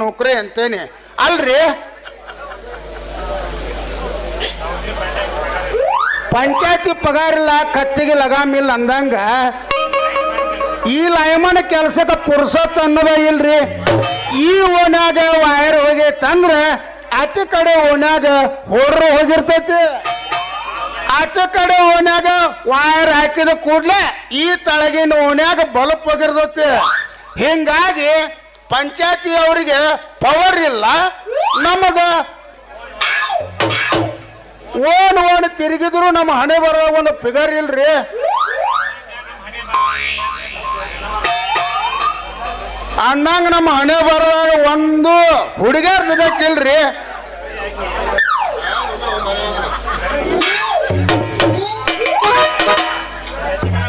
ನೌಕರಿ ಅಂತೇನೆ. ಅಲ್ರಿ? ಪಂಚಾಯತಿ ಪಗಾರಿಲ್ಲ ಕತ್ತಿಗೆ ಲಗಾಮಿಲ್ಲ ಅಂದಂಗ ಈ ಲೈಮನ್ ಕೆಲಸಕ್ಕೆ ಪುರ್ಸತ್ ಅನ್ನೋದ ಇಲ್ರಿ. ಈ ಓನ್ಯಾಗ ವೈರ್ ಹೋಗೈತಂದ್ರ ಆಚೆ ಕಡೆ ಓನಾಗ ಹೊಡ್ರು ಹೋಗಿರ್ತೈತಿ. ಆಚೆ ಕಡೆ ಓನ್ಯಾಗ ವೈರ್ ಹಾಕಿದ ಕೂಡ್ಲೆ ಈ ತಳಗಿನ ಓನ್ಯಾಗ ಬಲಪ್ ಹೋಗಿರ್ತೈತಿ. ಹಿಂಗಾಗಿ ಪಂಚಾಯತಿ ಅವರಿಗೆ ಪವರ್ ಇಲ್ಲ, ನಮಗ ಓನ್ ಓನ್ ತಿರುಗಿದ್ರು ನಮ್ಮ ಹಣೆ ಬರೋ ಒಂದು ಫಿಗರ್ ಇಲ್ರಿ. ಅಣ್ಣಂಗ ನಮ್ಮ ಹಣೆ ಬರೋ ಒಂದು ಹುಡುಗರ್ ಸಿಗಕ್ಕಿಲ್ರಿ.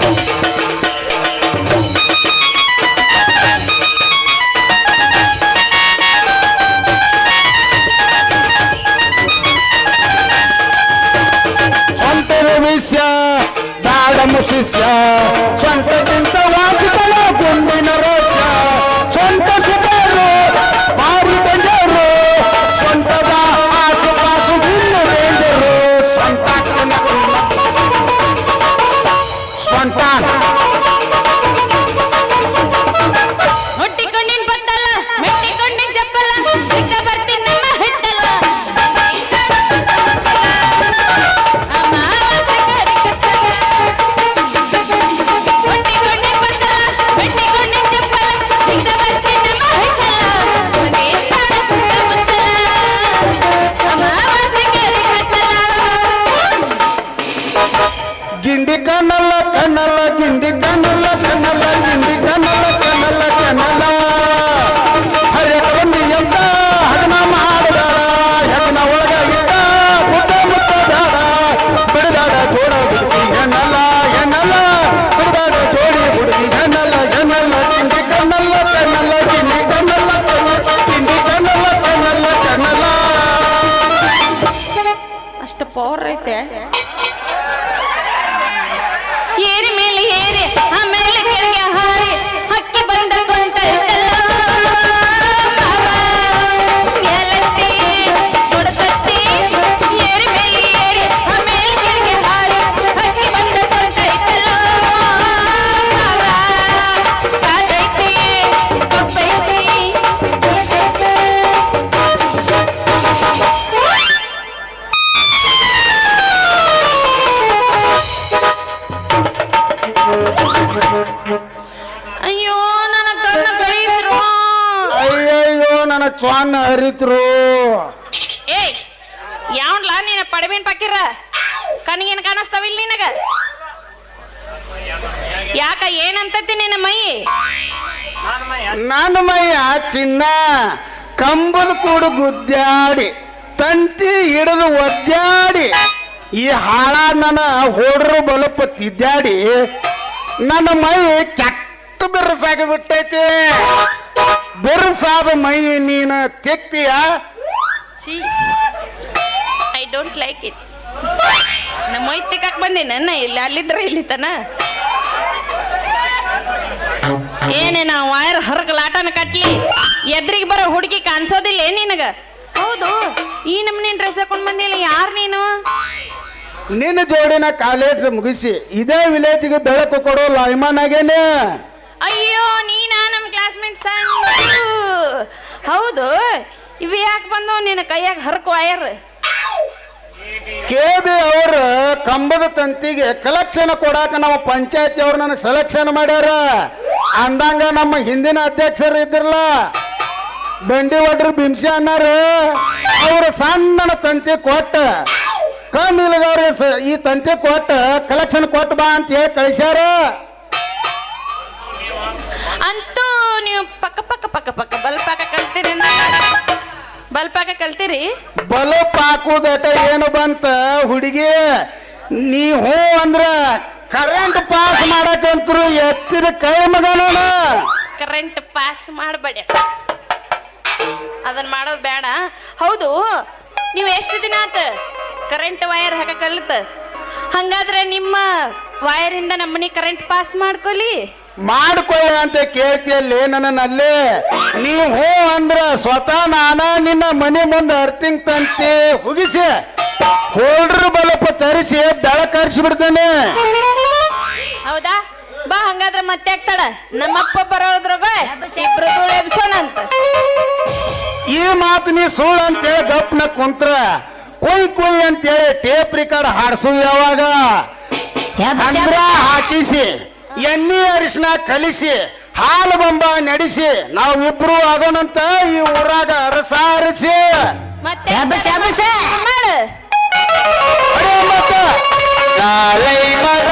Thank విష జాడము శిష్య. సొంత చింత వాచుకలో గుండిన ಏನಂತತಿ ನಿನ್ನ ಮೈ. ನನ್ನ ಮೈಯ ಚಿನ್ನ ಕಂಬದ ಕೂಡು ಗುದ್ದಾಡಿ ತಂತಿ ಹಿಡಿದು ಒದ್ದಾಡಿ ಈ ಹಾಳ ನನ್ನ ಹೋಡ್ರು ಬಲಪ ತಿದ್ದಾಡಿ ನನ್ನ ಮೈ ಕೆಟ್ಟ ಬಿರುಸಾಗಿ ಬಿಟ್ಟೈತಿ. ಬಿರುಸಾದ ಮೈ ನೀನ ತೆಕ್ತೀಯ? ಛೀ. ಐ ಡೋಂಟ್ ಲೈಕ್ ಇಟ್ ನಮ್ಮ ಮೈ ತಿಕ್ಕಾಕ್ ಬಂದೆ ನನ್ನ ಇಲ್ಲಿ ಅಲ್ಲಿದ್ರ ಇಲ್ಲಿ ತನ. ಏನೇ ವಾಯರ್ ವೈರ್ ಹರಕ ಲಾಟನ ಕಟ್ಲಿ? ಎದ್ರಿಗೆ ಬರೋ ಹುಡುಗಿ ಕಾಣಿಸೋದಿಲ್ಲ ಏನ್ ನಿನಗ? ಹೌದು ಈ ನಮ್ನೇನ್ ಡ್ರೆಸ್ ಹಾಕೊಂಡ್ ಬಂದಿಲ್ಲ ಯಾರು ನೀನು? ನಿನ್ನ ಜೋಡಿನ ಕಾಲೇಜ್ ಮುಗಿಸಿ ಇದೇ ವಿಲೇಜ್ಗೆ ಬೆಳಕು ಕೊಡೋ ಲೈಮಾನ್ ಆಗೇನೆ. ಅಯ್ಯೋ ನೀನಾ ನಮ್ಮ ಕ್ಲಾಸ್ಮೇಟ್ ಹೌದು ಇವು ಯಾಕೆ ಬಂದವು ನಿನ್ನ ಕೈಯಾಗ ಹರಕು ವೈರ್ ಕೆ ಬಿ ಅವ್ರ ಕಂಬದ ತಂತಿಗೆ ಕಲೆಕ್ಷನ್ ಕೊಡಾಕ ನಮ್ಮ ಪಂಚಾಯತಿ ಅವ್ರು ನನ್ನ ಸೆಲೆಕ್ಷನ್ ಮಾಡ್ಯಾರ. ಅಂದಂಗ ನಮ್ಮ ಹಿಂದಿನ ಅಧ್ಯಕ್ಷರು ಇದ್ರಲ್ಲ, ಬೆಂಡಿ ಒಡ್ರು ಬಿಂಸಿ ಅನ್ನಾರ, ಅವ್ರ ಸಣ್ಣ ತಂತಿ ಕೊಟ್ಟ, ಕಣ್ಣಿಲ್ಗವ್ರ ಈ ತಂತಿ ಕೊಟ್ಟ ಕಲೆಕ್ಷನ್ ಕೊಟ್ಟು ಬಾ ಅಂತ ಹೇಳಿ ಕಳಿಸ್ಯಾರ. ಅಂತೂ ನೀವು ಪಕ್ಕ ಪಕ್ಕ ಪಕ್ಕ ಪಕ್ಕ ಬಲ್ಪಾಕ ಕಲ್ತೀರಿ ಬಲ್ಪಾಕ ಕಲ್ತಿರಿ? ಬಲಪ್ ಹಾಕುದಟ ಏನು ಬಂತ ಹುಡುಗಿ? ನೀ ಹೂ ಅಂದ್ರ ಕರೆಂಟ್ ಪಾಸ್ ಮಾಡಕಂತ್ರು ಎತ್ತಿದ ಕೈ ಮಗನ ಕರೆಂಟ್ ಪಾಸ್ ಮಾಡಬೇಡ. ಅದನ್ನ ಮಾಡೋದು ಬೇಡ. ಹೌದು ನೀವು ಎಷ್ಟು ದಿನ ಆತ? ಕರೆಂಟ್ ವೈರ್ ಹಾಕ ಕಲಿತ. ಹಂಗಾದ್ರೆ ನಿಮ್ಮ ವೈರ್ ಇಂದ ನಮ್ಮನಿ ಕರೆಂಟ್ ಪಾಸ್ ಮಾಡ್ಕೊಲಿ. ಮಾಡ್ಕೊಳ್ಳಿ ಅಂತ ಕೇಳ್ತಿಯಲ್ಲಿ ನನ್ನಲ್ಲೇ ನೀವು ಹೂ ಅಂದ್ರ ಸ್ವತಃ ನಾನ ನಿನ್ನ ಮನೆ ಮುಂದೆ ಅರ್ತಿಂಗ್ ತಂತಿ ಹುಗಿಸಿ. ಹೋಲ್ಡ್ರ್ ಬಲಪ ತರಿಸಿ ಬೆಳಕರಿಸಿ ಬಿಡ್ತೇನೆ. ಹೌದಾ? ಬಾ ಹಂಗಾದ್ರೆ ಮತ್ತೆ ಆಗ್ತಾಳ. ನಮ್ಮಪ್ಪ ಬರೋದ್ರಾಗ ಇಬ್ರು ಎಬ್ಸೋಣಂತ ಈ ಮಾತು ನೀ ಸುಳ್ಳು ಅಂತೇಳಿ ಗಪ್ನ ಕುಂತ್ರ. ಕುಯ್ ಕುಯ್ ಅಂತೇಳಿ ಟೇಪ್ ರಿಕಾರ್ಡ್ ಹಾಡ್ಸು ಯಾವಾಗ? ಅಂದ್ರ ಹಾಕಿಸಿ. ಎಣ್ಣೆ ಅರಿಶಿನ ಕಲಿಸಿ ಹಾಲು ಬಂಬ ನಡೆಸಿ ನಾವಿಬ್ರು ಆಗೋಣಂತ ಈ ಊರಾಗ ಅರಸ ಅರಸಿ ಮತ್ತೆ ಎಬ್ಬಸ್, ಎಬ್ಬಸ್. ಮಾಡು ಅರೆ ಮತ್ತ ಲಾಲೈ ಮಗ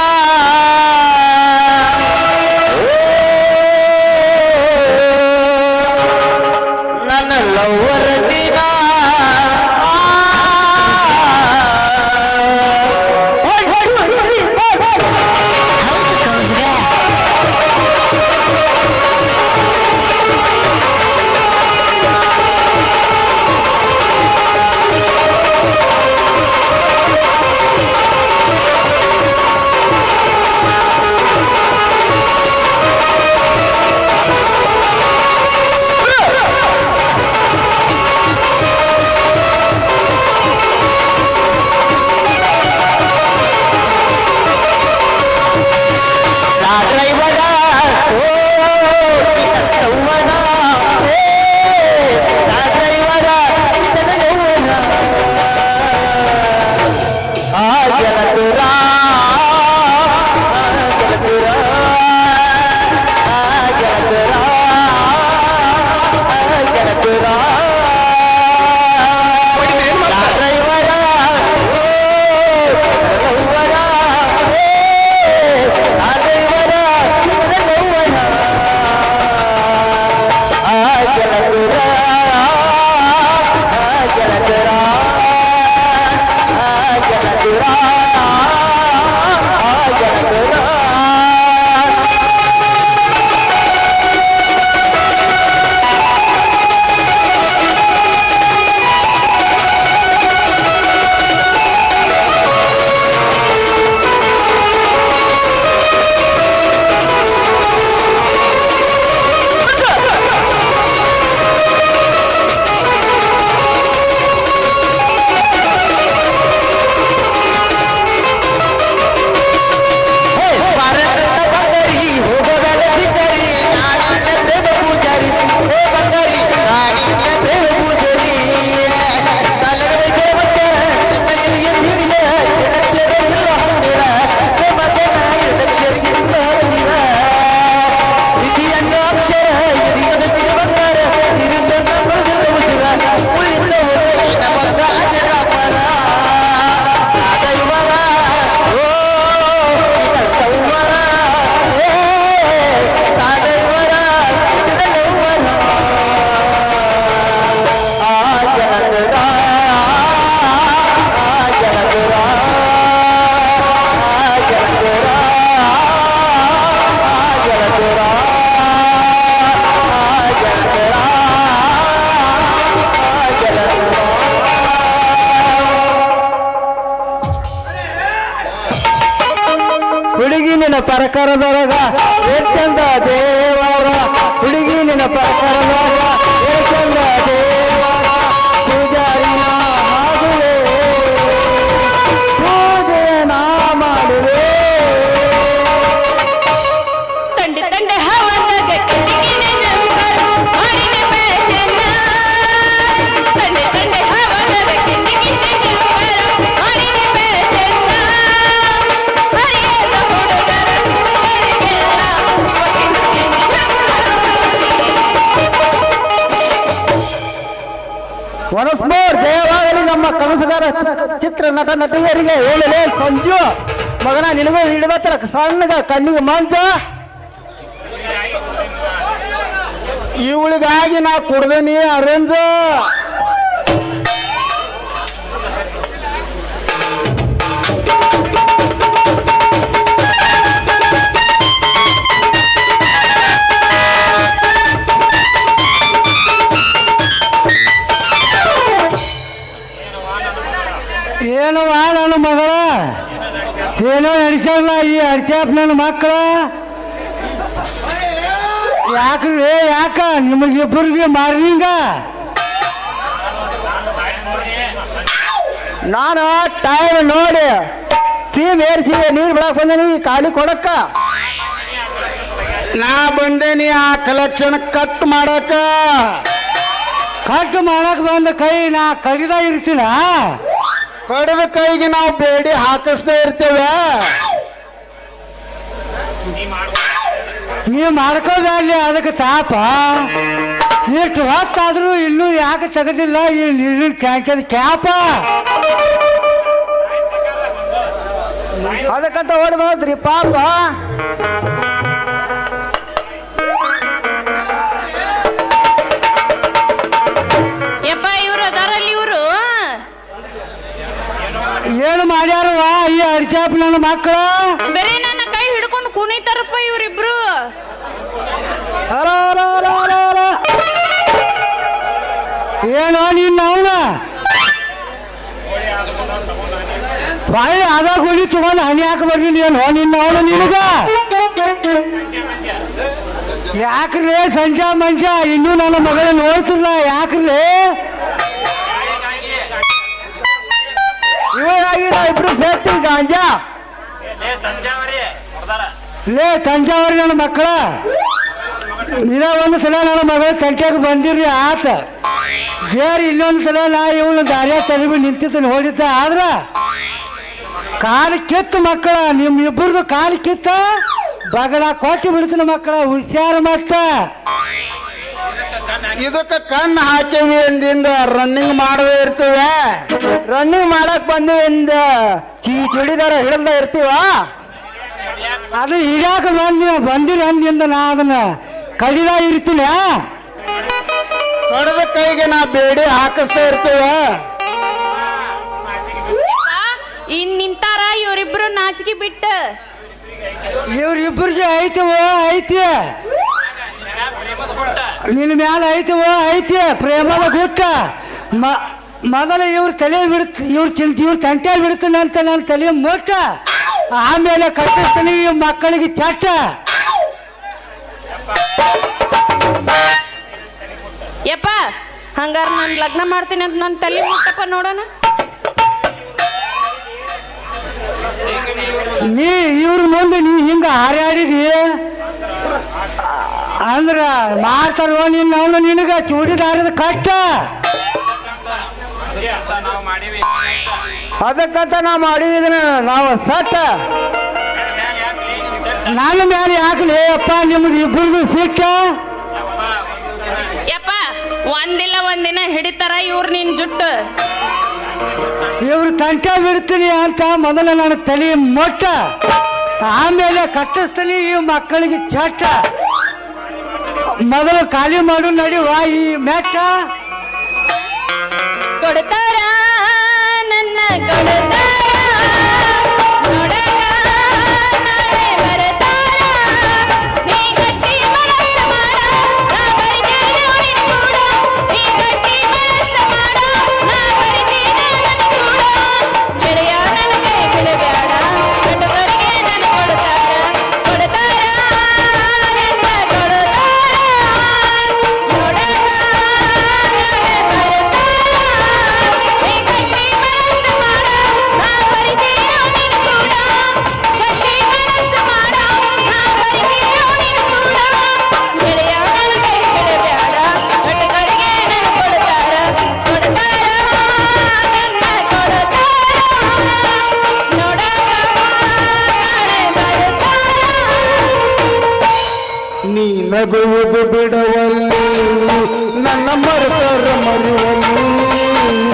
ಪರಕರದೊಳಗ ಎಷ್ಟಂದ ದೇವರ ಹುಡುಗಿ ನಿನ್ನ ಪರಕರದೊಳಗ ಎಷ್ಟಂದ ದೇವರ ಪೂಜಾರಿನ ಮಾಡುವೆ ಪೂಜೆ ನಾ ಮಾಡುವೆ ತಂಡೆ ತಂಡೆ ಕನಸುಗಾರ ಚಿತ್ರ ನಟ ನಟಿಯರಿಗೆ ಹೇಳಲೇ ಸಂಜು. ಮಗನ ನಿನಗೂ ಹಿಡಿದತ್ರ ಸಣ್ಣಗ ಕಣ್ಣಿಗೆ ಮಂಜ ಇವಳಿಗಾಗಿ ನಾ ಕೊಡ್ದೇನಿ ಅರೇಂಜ ಏನವ ನನ್ನ ಮಗಳ? ಏನೋ ನಡೆಸಲ್ಲ ಈ ಅಡ್ಕ್ಯಾಪ್ ನನ್ನ ಮಕ್ಕಳ? ಯಾಕ್ರಿ ಯಾಕ? ನಿಮಗೆ ನಿಮಗಿಬ್ಬರಿಗೆ ಮಾರ್ನಿಂಗ? ನಾನು ಟೈಮ್ ನೋಡಿ ಸೀಮ್ ಏರಿಸಿ ನೀರು ಬಿಡಕ್ ಬಂದೀನಿ ಖಾಲಿ ಕೊಡಕ್ಕ. ನಾ ಬಂದೇನಿ ಆ ಕಲೆಕ್ಷನ್ ಕಟ್ ಮಾಡಕ ಕಟ್ ಮಾಡಕ್ ಬಂದ ಕೈ ನಾ ಕಡಿದ ಇರ್ತೀನ? ಕಡದ ಕೈಗೆ ನಾವು ಬೇಡಿ ಹಾಕಿಸ್ತಾ ಇರ್ತೇವೆ. ನೀವು ಮಾಡ್ಕೋಬೇಡಿ ಅದಕ್ಕೆ ತಾಪ. ಇಷ್ಟು ಹೊತ್ತಾದ್ರೂ ಇನ್ನೂ ಯಾಕೆ ತೆಗೆದಿಲ್ಲ? ಈ ನೀರಿನ ಟ್ಯಾಂಕದ ಕ್ಯಾಪ. ಅದಕ್ಕಂತ ಓಡಿ ಬಂದ್ರಿ ಪಾಪ. ಏನು ಮಾಡ್ಯಾರವ ಈ ಅರ್ಜಾಪ್ ನನ್ನ ಮಕ್ಕಳು ಬರೀ ನನ್ನ ಕೈ ಹಿಡ್ಕೊಂಡು ಕುಣಿತಾರಪ್ಪ ಇವ್ರಿಬ್ರು. ಅರ, ಅರ, ಅರ, ಅರ, ಅರ. ಏನೋ ನಿನ್ನ ಅವನ? ಬಾಯಿ ಅದ ಗುಡಿ ತಗೊಂಡು ಹನಿ ಹಾಕಿ ಬರ್ತೀನಿ ಏನು ನಿನ್ನ ಅವನು ನಿನಗ? ಯಾಕ್ರಿ ಸಂಜಾ ಮಂಜ ಇನ್ನೂ ನನ್ನ ಮಗಳ ನೋಡ್ತಿಲ್ಲ ಯಾಕ್ರಿ? ಇವಾಗ ಇಬ್ರು? ಸೇರ್ತೀವಿ ಗಾಂಜಾ ಲೇ, ತಂಜಾವರಿ ನನ್ನ ಮಕ್ಕಳ. ನೀರ ಒಂದು ಸಲ ನನ್ನ ಮಗಳ ತಂಟೆಗೆ ಬಂದಿರಿ ಆತ. ಜೇರ್ ಇನ್ನೊಂದು ಸಲ ನಾ ಇವನು ದಾರಿಯ ತಲೆಬಿ ನಿಂತಿದ್ದು ಹೊಡಿತ ಆದ್ರ ಕಾಲು ಕಿತ್ತು ಮಕ್ಕಳ ನಿಮ್ಮ ಇಬ್ಬರದು ಕಾಲು ಕಿತ್ತ ಬಗಳ ಕೊಟ್ಟು ಬಿಡ್ತೀನಿ ಮಕ್ಕಳ, ಹುಷಾರು ಮತ್ತ. ಇದಕ್ಕೆ ಕಣ್ಣು ಹಾಕಿವಿ ಎಂದಿಂದ ರನ್ನಿಂಗ್ ಮಾಡದೇ ಇರ್ತೀವ? ರನ್ನಿಂಗ್ ಮಾಡಕ್ ಬಂದಿವಿಂದ ಚೀ ಚೂಡಿದಾರ ಹಿಡ್ದ ಇರ್ತೀವ? ಅದು ಈಗಾಕ ಬಂದಿ ಬಂದಿರ ಅಂದಿಂದ ನಾ ಅದನ್ನ ಕಡಿದ ಇರ್ತೀನ. ಕಡದ ಕೈಗೆ ನಾ ಬೇಡಿ ಹಾಕಿಸ್ತಾ ಇರ್ತೀವ? ಇನ್ ನಿಂತಾರ ಇವ್ರಿಬ್ರು ನಾಚಿಕೆ ಬಿಟ್ಟ. ಇವ್ರಿಬ್ರಿಗೆ ಐತಿ ಐತಿ? ನಿನ್ನ ಮ್ಯಾಲ ಓ ಐತಿ ಪ್ರೇಮದ ಗುಟ್ಟ. ಮ ಮೊದಲು ಇವ್ರ ತಲೆ ಬಿಡ್ತ ಇವ್ರ ಚಿಂತೆ ಇವ್ರ ತಂಟೆ ಬಿಡ್ತಾನೆ ಅಂತ ನನ್ನ ತಲೆ ಮುಟ್ಟ. ಆಮೇಲೆ ಕಟ್ಟಿಸ್ತಾನೆ ಈ ಮಕ್ಕಳಿಗೆ ಚಟ್ಟ. ಯಪ್ಪ ಹಂಗಾರ ನಾನು ಲಗ್ನ ಮಾಡ್ತೀನಿ ಅಂತ ನನ್ನ ತಲೆ ಮುಟ್ಟಪ್ಪ ನೋಡೋಣ. ನೀ ಇವ್ರ ಮುಂದೆ ನೀ ಹಿಂಗ ಹಾರಾಡಿದಿ? ಅಂದ್ರ ಮಾಡ್ತಾರೋ ನಿನ್ನ ಅವನು ನಿನಗ ಚೂಡಿದಾರದ ಕಟ್ಟ. ಅದಕ್ಕಂತ ನಾವು ಮಾಡಿದನ ನಾವು ಸಟ್ಟ. ನನ್ನ ಮೇಲೆ ಯಾಕಲೇ ಅಪ್ಪ ನಿಮ್ಗೆ ಇಬ್ಬರಿಗೂ ಸಿಕ್ಕ ಯಪ್ಪ ಒಂದಿಲ್ಲ ಒಂದಿನ ಹಿಡಿತಾರ ಇವ್ರು ನಿನ್ ಜುಟ್ಟು. ಇವ್ರು ತಂಟೆ ಬಿಡ್ತೀನಿ ಅಂತ ಮೊದಲ ನನ್ನ ತಲೆ ಮೊಟ್ಟ. ಆಮೇಲೆ ಕಟ್ಟಿಸ್ತೀನಿ ಈ ಮಕ್ಕಳಿಗೆ ಚಟ್ಟ. ಮೊದಲು ಖಾಲಿ ಮಾಡು ನಡೆಯುವ ಈ ಮೆಟ್ಟ ಕೊಡ್ತಾರ ನನ್ನ ಕೊಡ್ತಾರ? ನೀ ನಗುವುದು ಬಿಡವಲ್ಲಿ ನನ್ನ ಮರುತರ ಮರುವಲ್ಲಿ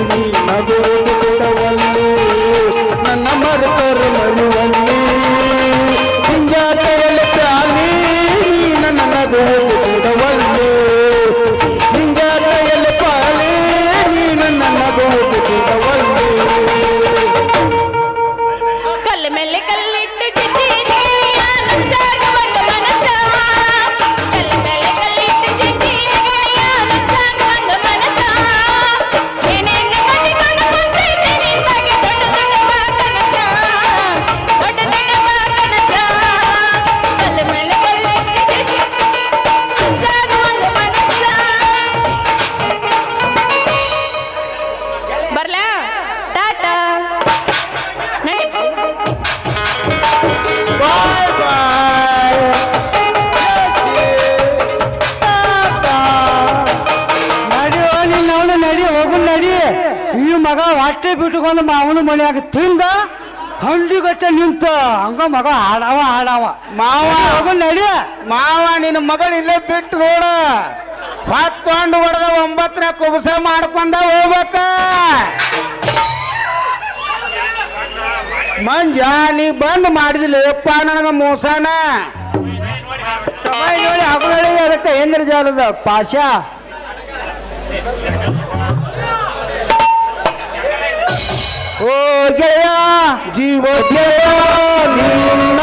ನೀ ನಗುವುದು ಬಿಡವಲ್ಲಿ ನನ್ನ ಮರುತರ ಮಗ ಹೊಟ್ಟೆ ಬಿಟ್ಟುಕೊಂಡು ಮಾವನ ಮನ್ಯಾಗ ತಿಂದ ಹಂಡಿಗಟ್ಟೆ ನಿಂತ. ಹಂಗ ಮಗ ಆಡವ ಆಡವ ಮಾವ. ನಡಿಯ ನಡಿ. ಮಾವ ನಿನ್ನ ಮಗಳು ಇಲ್ಲೇ ಬಿಟ್ಟು ನೋಡ. ಹತ್ತೊಂಡು ಹೊಡೆದ ಒಂಬತ್ತರ ಕುಬಸ ಮಾಡ್ಕೊಂಡ ಹೋಗ್ಬೇಕ. ಮಂಜ ನೀ ಬಂದ್ ಮಾಡಿದಿಲ್ಲಪ್ಪ ನನಗ ಮೋಸನ. ನೋಡಿ ಹಗುಲಳಿ ಅದಕ್ಕೆ ಏನ್ರ ಜಾಲದ ಪಾಶಾ ಓ ಗೆಳೆಯ ಜೀವ ಗೆಳೆಯ ನಿನ್ನ